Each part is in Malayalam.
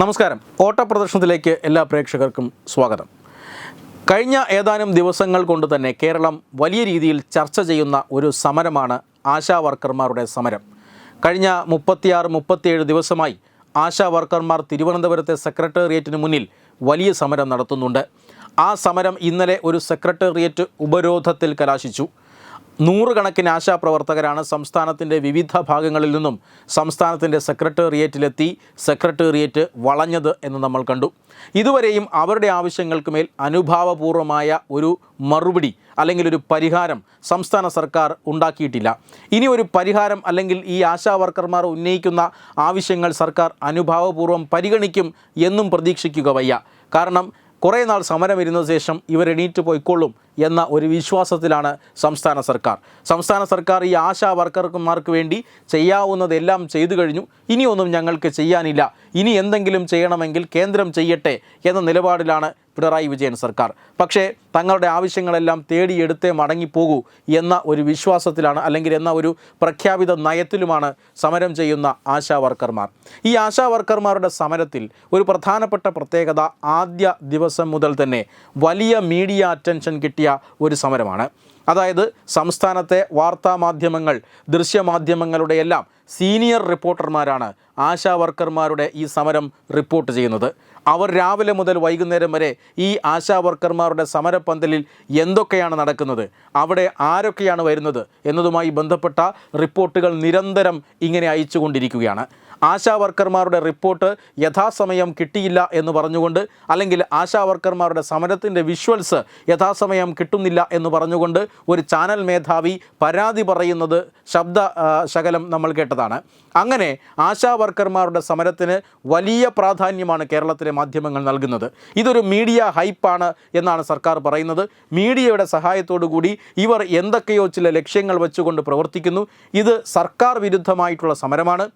നമസ്കാരം. ഓട്ട പ്രദർശനത്തിലേക്ക് എല്ലാ പ്രേക്ഷകർക്കും സ്വാഗതം. കഴിഞ്ഞ ഏതാനും ദിവസങ്ങൾ കൊണ്ട് തന്നെ കേരളം വലിയ രീതിയിൽ ചർച്ച ചെയ്യുന്ന ഒരു സമരമാണ് ആശാ വർക്കർമാരുടെ സമരം. കഴിഞ്ഞ മുപ്പത്തിയാറ് മുപ്പത്തിയേഴ് ദിവസമായി ആശാ വർക്കർമാർ തിരുവനന്തപുരത്തെ സെക്രട്ടേറിയറ്റിന് മുന്നിൽ വലിയ സമരം നടത്തുന്നുണ്ട്. ആ സമരം ഇന്നലെ ഒരു സെക്രട്ടേറിയറ്റ് ഉപരോധത്തിൽ കലാശിച്ചു. നൂറുകണക്കിന് ആശാപ്രവർത്തകരാണ് സംസ്ഥാനത്തിന്റെ വിവിധ ഭാഗങ്ങളിൽ നിന്നും സംസ്ഥാനത്തിന്റെ സെക്രട്ടേറിയറ്റിലെത്തി സെക്രട്ടേറിയറ്റ് വളഞ്ഞത് എന്ന് നമ്മൾ കണ്ടു. ഇതുവരെയും അവരുടെ ആവശ്യങ്ങൾക്ക് മേൽ അനുഭാവപൂർവമായ ഒരു മറുപടി അല്ലെങ്കിൽ ഒരു പരിഹാരം സംസ്ഥാന സർക്കാർ ഉണ്ടാക്കിയിട്ടില്ല. ഇനി ഒരു പരിഹാരം അല്ലെങ്കിൽ ഈ ആശാ വർക്കർമാർ ഉന്നയിക്കുന്ന ആവശ്യങ്ങൾ സർക്കാർ അനുഭാവപൂർവം പരിഗണിക്കും എന്നും പ്രതീക്ഷിക്കുക വയ്യ. കാരണം കുറേ നാൾ സമരം ഇരുന്ന ശേഷം ഇവരെണീറ്റ് പോയിക്കൊള്ളും. എന്ന ഒരു വിശ്വാസത്തിലാണ് സംസ്ഥാന സർക്കാർ. സംസ്ഥാന സർക്കാർ ഈ ആശാ വർക്കർമാർക്ക് വേണ്ടി ചെയ്യാവുന്നതെല്ലാം ചെയ്തു കഴിഞ്ഞു. ഇനിയൊന്നും ഞങ്ങൾക്ക് ചെയ്യാനില്ല. ഇനി എന്തെങ്കിലും ചെയ്യണമെങ്കിൽ കേന്ദ്രം ചെയ്യട്ടെ എന്ന നിലപാടിലാണ് പിണറായി വിജയൻ സർക്കാർ. പക്ഷേ തങ്ങളുടെ ആവശ്യങ്ങളെല്ലാം തേടിയെടുത്തേ മടങ്ങിപ്പോകൂ എന്ന ഒരു വിശ്വാസത്തിലാണ് അല്ലെങ്കിൽ എന്ന ഒരു പ്രഖ്യാപിത നയത്തിലുമാണ് സമരം ചെയ്യുന്ന ആശാ വർക്കർമാർ. ഈ ആശാ വർക്കർമാരുടെ സമരത്തിൽ ഒരു പ്രധാനപ്പെട്ട പ്രത്യേകത ആദ്യ ദിവസം മുതൽ തന്നെ വലിയ മീഡിയ അറ്റൻഷൻ കിട്ടിയ ഒരു സമരമാണ്. അതായത് സംസ്ഥാനത്തെ വാർത്താമാധ്യമങ്ങൾ ദൃശ്യമാധ്യമങ്ങളുടെ എല്ലാം സീനിയർ റിപ്പോർട്ടർമാരാണ് ആശാ വർക്കർമാരുടെ ഈ സമരം റിപ്പോർട്ട് ചെയ്യുന്നത്. അവർ രാവിലെ മുതൽ വൈകുന്നേരം വരെ ഈ ആശാ വർക്കർമാരുടെ സമരപ്പന്തലിൽ എന്തൊക്കെയാണ് നടക്കുന്നത് അവിടെ ആരൊക്കെയാണ് വരുന്നത് എന്നതുമായി ബന്ധപ്പെട്ട റിപ്പോർട്ടുകൾ നിരന്തരം ഇങ്ങനെ അയച്ചുകൊണ്ടിരിക്കുകയാണ്. ആശാ വർക്കർമാരുടെ റിപ്പോർട്ട് യഥാസമയം കിട്ടിയില്ല എന്ന് പറഞ്ഞുകൊണ്ട് അല്ലെങ്കിൽ ആശാ വർക്കർമാരുടെ സമരത്തിന്റെ വിഷ്വൽസ് യഥാസമയം കിട്ടുന്നില്ല എന്ന് പറഞ്ഞുകൊണ്ട് ഒരു ചാനൽ മേധാവി പരാതി പറയുന്നത് ശബ്ദ ശകലം നമ്മൾ കേട്ടതാണ്. അങ്ങനെ ആശാ വർക്കർമാരുടെ സമരത്തിന് വലിയ പ്രാധാന്യമാണ് കേരളത്തിലെ മാധ്യമങ്ങൾ നൽകുന്നത്. ഇതൊരു മീഡിയ ഹൈപ്പാണ് എന്നാണ് സർക്കാർ പറയുന്നത്. മീഡിയയുടെ കൂടി ഇവർ എന്തൊക്കെയോ ചില ലക്ഷ്യങ്ങൾ വെച്ചുകൊണ്ട് പ്രവർത്തിക്കുന്നു. ഇത് സർക്കാർ വിരുദ്ധമായിട്ടുള്ള സമരമാണ്.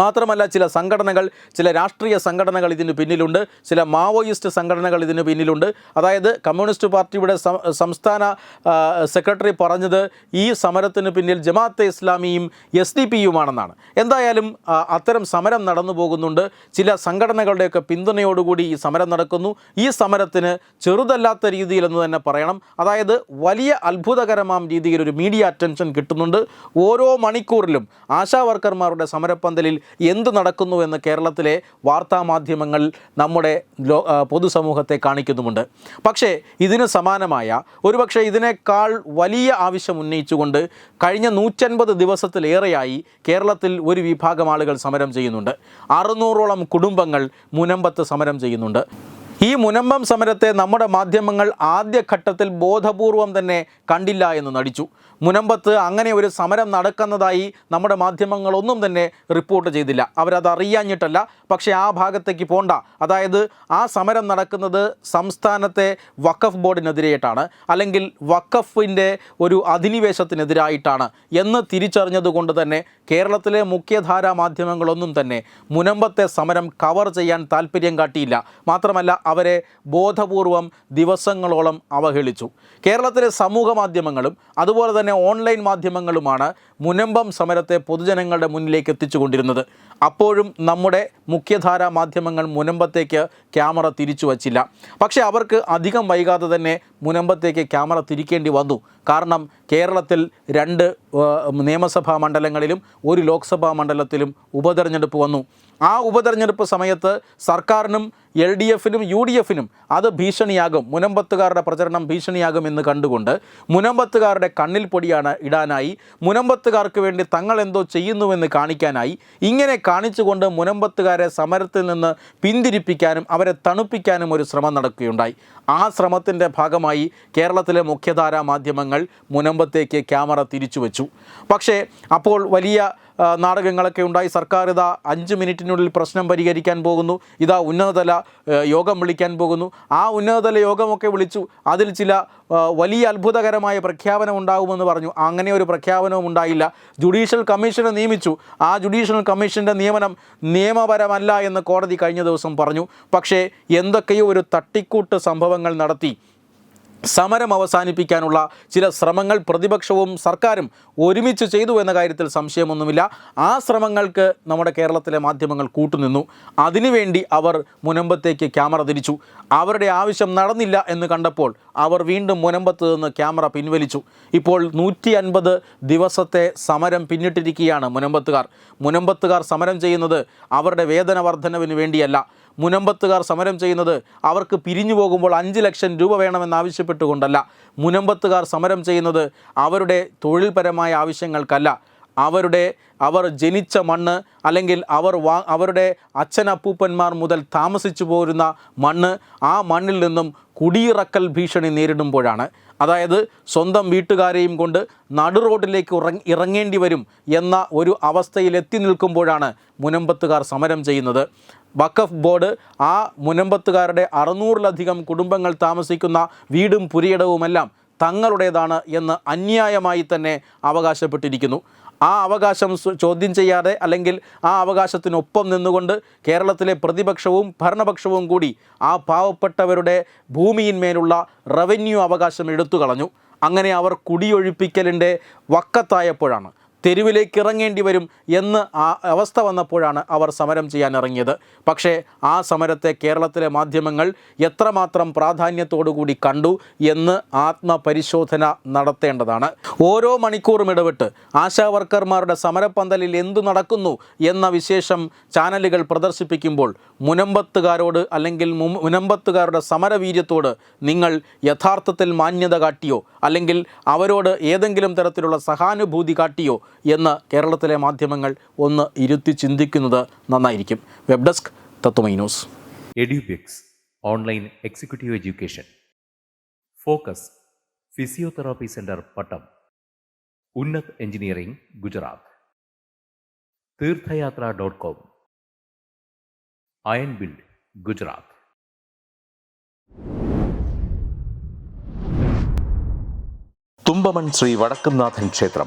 മാത്രമല്ല ചില സംഘടനകൾ ചില രാഷ്ട്രീയ സംഘടനകൾ ഇതിന് പിന്നിലുണ്ട് ചില മാവോയിസ്റ്റ് സംഘടനകൾ ഇതിന് പിന്നിലുണ്ട്. അതായത് കമ്മ്യൂണിസ്റ്റ് പാർട്ടിയുടെ സംസ്ഥാന സെക്രട്ടറി പറഞ്ഞത് ഈ സമരത്തിന് പിന്നിൽ ജമാഅത്തെ ഇസ്ലാമിയും എസ് ഡി പിയുമാണെന്നാണ്. എന്തായാലും അത്തരം സമരം നടന്നു പോകുന്നുണ്ട്. ചില സംഘടനകളുടെയൊക്കെ പിന്തുണയോടുകൂടി ഈ സമരം നടക്കുന്നു. ഈ സമരത്തിന് ചെറുതല്ലാത്ത രീതിയിലെന്ന് തന്നെ പറയണം. അതായത് വലിയ അത്ഭുതകരമാം രീതിയിൽ ഒരു മീഡിയ അറ്റൻഷൻ കിട്ടുന്നുണ്ട്. ഓരോ മണിക്കൂറിലും ആശാവർക്കർമാരുടെ സമരപ്പന്തലിൽ എന്ത് നടക്കുന്നു എന്ന് കേരളത്തിലെ വാർത്താമാധ്യമങ്ങൾ നമ്മുടെ പൊതുസമൂഹത്തെ കാണിക്കുന്നുമുണ്ട്. പക്ഷേ ഇതിന് സമാനമായ ഒരുപക്ഷെ ഇതിനേക്കാൾ വലിയ ആവശ്യം ഉന്നയിച്ചുകൊണ്ട് കഴിഞ്ഞ നൂറ്റൻപത് ദിവസത്തിലേറെയായി കേരളത്തിൽ ഒരു വിഭാഗം ആളുകൾ സമരം ചെയ്യുന്നുണ്ട്. അറുന്നൂറോളം കുടുംബങ്ങൾ മുനമ്പത്ത് സമരം ചെയ്യുന്നുണ്ട്. ഈ മുനമ്പം സമരത്തെ നമ്മുടെ മാധ്യമങ്ങൾ ആദ്യഘട്ടത്തിൽ ബോധപൂർവം തന്നെ കണ്ടില്ല എന്ന് നടിച്ചു. മുനമ്പത്ത് അങ്ങനെ ഒരു സമരം നടക്കുന്നതായി നമ്മുടെ മാധ്യമങ്ങളൊന്നും തന്നെ റിപ്പോർട്ട് ചെയ്തില്ല. അവരത് അറിയാഞ്ഞിട്ടല്ല. പക്ഷേ ആ ഭാഗത്തേക്ക് പോണ്ട. അതായത് ആ സമരം നടക്കുന്നത് സംസ്ഥാനത്തെ വഖഫ് ബോർഡിനെതിരെയായിട്ടാണ്. അല്ലെങ്കിൽ വഖഫിന്റെ ഒരു അധിനിവേശത്തിനെതിരായിട്ടാണ് എന്ന് തിരിച്ചറിഞ്ഞതുകൊണ്ട് തന്നെ കേരളത്തിലെ മുഖ്യധാരാ മാധ്യമങ്ങളൊന്നും തന്നെ മുനമ്പത്തെ സമരം കവർ ചെയ്യാൻ താല്പര്യം കാട്ടിയില്ല. മാത്രമല്ല അവരെ ബോധപൂർവം ദിവസങ്ങളോളം അവഹേളിച്ചു. കേരളത്തിലെ സമൂഹ മാധ്യമങ്ങളും അതുപോലെ തന്നെ ഓൺലൈൻ മാധ്യമങ്ങളുമാണ് മുനമ്പം സമരത്തെ പൊതുജനങ്ങളുടെ മുന്നിലേക്ക് എത്തിച്ചുകൊണ്ടിരുന്നത്. അപ്പോഴും നമ്മുടെ മുഖ്യധാരാ മാധ്യമങ്ങൾ മുനമ്പത്തേക്ക് ക്യാമറ തിരിച്ചു വച്ചില്ല. പക്ഷേ അവർക്ക് അധികം വൈകാതെ തന്നെ മുനമ്പത്തേക്ക് ക്യാമറ തിരിക്കേണ്ടി വന്നു. കാരണം കേരളത്തിൽ രണ്ട് നിയമസഭാ മണ്ഡലങ്ങളിലും ഒരു ലോക്സഭാ മണ്ഡലത്തിലും ഉപതെരഞ്ഞെടുപ്പ് വന്നു. ആ ഉപതെരഞ്ഞെടുപ്പ് സമയത്ത് സർക്കാരിനും എൽ ഡി എഫിനും യു ഡി എഫിനും അത് ഭീഷണിയാകും. മുനമ്പത്തുകാരുടെ പ്രചരണം ഭീഷണിയാകും എന്ന് കണ്ടുകൊണ്ട് മുനമ്പത്തുകാരുടെ കണ്ണിൽ പൊടിയാണ് ഇടാനായി. മുനമ്പത്തുകാർക്ക് വേണ്ടി തങ്ങൾ എന്തോ ചെയ്യുന്നുവെന്ന് കാണിക്കാനായി. ഇങ്ങനെ കാണിച്ചുകൊണ്ട് മുനമ്പത്തുകാരെ സമരത്തിൽ നിന്ന് പിന്തിരിപ്പിക്കാനും അവരെ തണുപ്പിക്കാനും ഒരു ശ്രമം നടക്കുകയുണ്ടായി. ആ ശ്രമത്തിന്റെ ഭാഗമായി കേരളത്തിലെ മുഖ്യധാരാ മാധ്യമങ്ങൾ മുനമ്പത്തേക്ക് ക്യാമറ തിരിച്ചു വച്ചു പക്ഷേ അപ്പോൾ വലിയ നാടകങ്ങളൊക്കെ ഉണ്ടായി. സർക്കാർ ഇതാ അഞ്ച് മിനിറ്റിനുള്ളിൽ പ്രശ്നം പരിഹരിക്കാൻ പോകുന്നു. ഇതാ ഉന്നതതല യോഗം വിളിക്കാൻ പോകുന്നു. ആ ഉന്നതതല യോഗമൊക്കെ വിളിച്ചു. അതിൽ ചില വലിയ അത്ഭുതകരമായ പ്രഖ്യാപനം ഉണ്ടാകുമെന്ന് പറഞ്ഞു. അങ്ങനെ ഒരു പ്രഖ്യാപനവും ഉണ്ടായില്ല. ജുഡീഷ്യൽ കമ്മീഷനെ നിയമിച്ചു. ആ ജുഡീഷ്യൽ കമ്മീഷന്റെ നിയമനം നിയമപരമല്ല എന്ന് കോടതി കഴിഞ്ഞ ദിവസം പറഞ്ഞു. പക്ഷേ എന്തൊക്കെയോ ഒരു തട്ടിക്കൂട്ട് സംഭവങ്ങൾ നടത്തി. സമരം അവസാനിപ്പിക്കാനുള്ള ചില ശ്രമങ്ങൾ പ്രതിപക്ഷവും സർക്കാരും ഒരുമിച്ച് ചെയ്തു എന്ന കാര്യത്തിൽ സംശയമൊന്നുമില്ല. ആ ശ്രമങ്ങൾക്ക് നമ്മുടെ കേരളത്തിലെ മാധ്യമങ്ങൾ കൂട്ടുനിന്നു. അതിനുവേണ്ടി അവർ മുനമ്പത്തേക്ക് ക്യാമറ തിരിച്ചു. അവരുടെ ആവശ്യം നടന്നില്ല എന്ന് കണ്ടപ്പോൾ അവർ വീണ്ടും മുനമ്പത്ത് നിന്ന് ക്യാമറ പിൻവലിച്ചു. ഇപ്പോൾ നൂറ്റി അൻപത് ദിവസത്തെ സമരം പിന്നിട്ടിരിക്കുകയാണ് മുനമ്പത്തുകാർ. മുനമ്പത്തുകാർ സമരം ചെയ്യുന്നത് അവരുടെ വേതന വർധനവിന് വേണ്ടിയല്ല. മുനമ്പത്തുകാർ സമരം ചെയ്യുന്നത് അവർക്ക് പിരിഞ്ഞു പോകുമ്പോൾ അഞ്ച് ലക്ഷം രൂപ വേണമെന്നാവശ്യപ്പെട്ടുകൊണ്ടല്ല മുനമ്പത്തുകാർ സമരം ചെയ്യുന്നത് അവരുടെ തൊഴിൽപരമായ ആവശ്യങ്ങൾക്കല്ല. അവരുടെ അവർ ജനിച്ച മണ്ണ് അല്ലെങ്കിൽ അവർ വാ അവരുടെ അച്ഛനപ്പൂപ്പന്മാർ മുതൽ താമസിച്ചു പോരുന്ന മണ്ണ് ആ മണ്ണിൽ നിന്നും കുടിയിറക്കൽ ഭീഷണി നേരിടുമ്പോഴാണ്. അതായത് സ്വന്തം വീട്ടുകാരെയും കൊണ്ട് നടു റോഡിലേക്ക് ഇറങ്ങേണ്ടി വരും എന്ന ഒരു അവസ്ഥയിൽ എത്തി നിൽക്കുമ്പോഴാണ് മുനമ്പത്തുകാർ സമരം ചെയ്യുന്നത്. വഖഫ് ബോർഡ് ആ മുനമ്പത്തുകാരുടെ അറുന്നൂറിലധികം കുടുംബങ്ങൾ താമസിക്കുന്ന വീടും പുരിയിടവുമെല്ലാം തങ്ങളുടേതാണ് എന്ന് അന്യായമായി തന്നെ അവകാശപ്പെട്ടിരിക്കുന്നു. ആ അവകാശം ചോദ്യം ചെയ്യാതെ അല്ലെങ്കിൽ ആ അവകാശത്തിനൊപ്പം നിന്നുകൊണ്ട് കേരളത്തിലെ പ്രതിപക്ഷവും ഭരണപക്ഷവും കൂടി ആ പാവപ്പെട്ടവരുടെ ഭൂമിയിന്മേലുള്ള റവന്യൂ അവകാശം എടുത്തു കളഞ്ഞു അങ്ങനെ അവർ കുടിയൊഴിപ്പിക്കലിന്റെ വക്കത്തായപ്പോഴാണ് തെരുവിലേക്ക് ഇറങ്ങേണ്ടി വരും എന്ന് ആ അവസ്ഥ വന്നപ്പോഴാണ് അവർ സമരം ചെയ്യാൻ ഇറങ്ങിയത്. പക്ഷേ ആ സമരത്തെ കേരളത്തിലെ മാധ്യമങ്ങൾ എത്രമാത്രം പ്രാധാന്യത്തോടുകൂടി കണ്ടു എന്ന് ആത്മപരിശോധന നടത്തേണ്ടതാണ്. ഓരോ മണിക്കൂറും ഇടവിട്ട് ആശാ വർക്കർമാരുടെ സമരപ്പന്തലിൽ എന്തു നടക്കുന്നു എന്ന വിശേഷം ചാനലുകൾ പ്രദർശിപ്പിക്കുമ്പോൾ മുനമ്പത്തുകാരോട് അല്ലെങ്കിൽ മുനമ്പത്തുകാരുടെ സമരവീര്യത്തോട് നിങ്ങൾ യഥാർത്ഥത്തിൽ മാന്യത കാട്ടിയോ? അല്ലെങ്കിൽ അവരോട് ഏതെങ്കിലും തരത്തിലുള്ള സഹാനുഭൂതി കാട്ടിയോ? എന്ന് കേരളത്തിലെ മാധ്യമങ്ങൾ ഒന്ന് ഇരുത്തി ചിന്തിക്കുന്നത് നന്നായിരിക്കും. Web desk Tatwamayi news. Edubix online executive education. Focus physiotherapy centre Pattom. Unnat engineering Gujarat. Theerthayatra dot com. Iron build Gujarat. Thumpamon Sree Vadakkumnathan ക്ഷേത്രം.